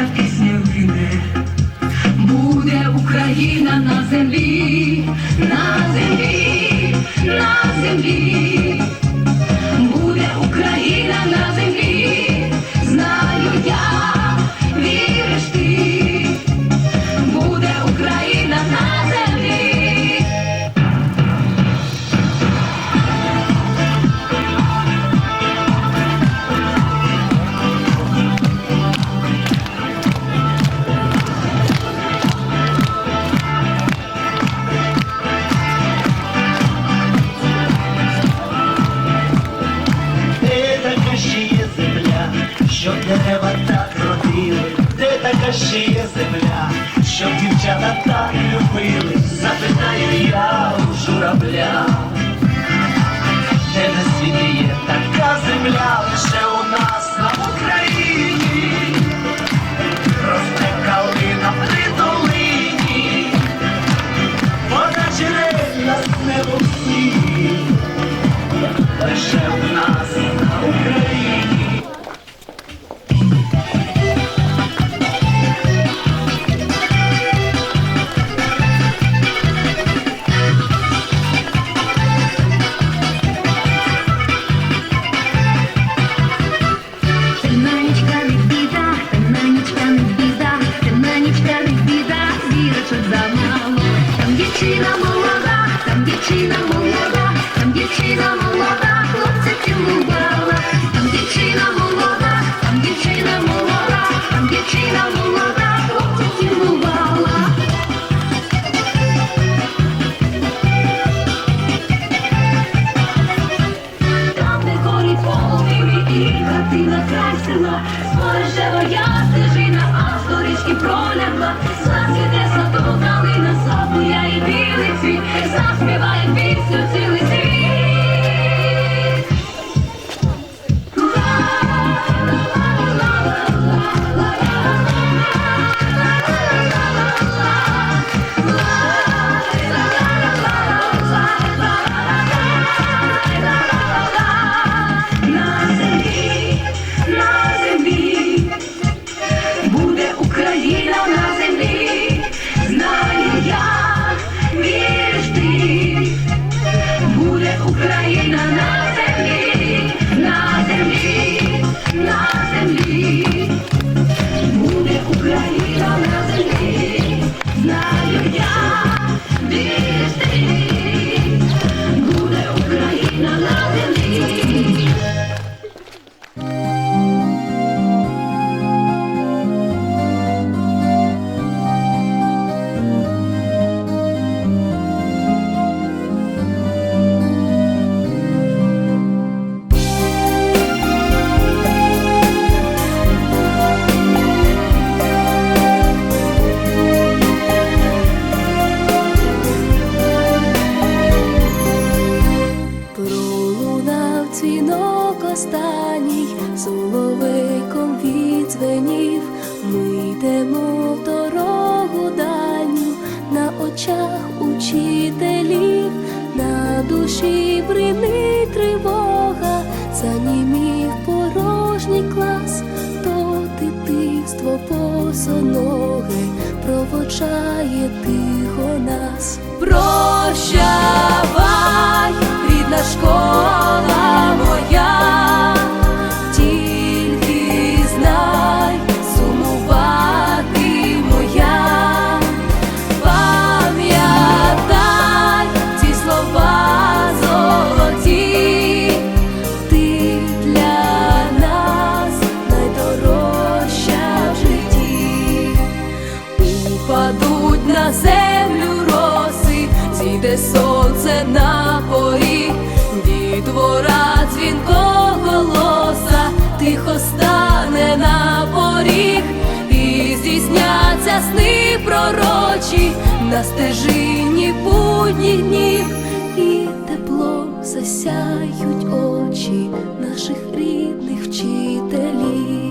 і наша так любили, запитаю я у журавля, де на світі є така земля, лише у нас на Україні, росте калина при долині, вона черельна з небо дівчина молода, там дівчина молода, там дівчина молода, хлопця цілувала. Там дівчина молода, там дівчина молода, там дівчина молода, хлопця цілувала. Там, де горить полум'я і хатина край села, Спорожева я стежина, а з доріжки пролягла. Цвіт, заспіває пісню цілий на землі, буде Україна на землі, знаю я, віриш ти, останній, соловейком відзвенів. Ми йдемо в дорогу дальню, на очах учителів, на душі бринить тривога, занімів порожній клас, то дитинство босоноге проводжає тихо на землю роси, зійде сонце на поріг, дітвора дзвінко голоса, тихо стане на поріг, і здійсняться сни пророчі на стежині будніх днів, і теплом засяють очі наших рідних вчителів.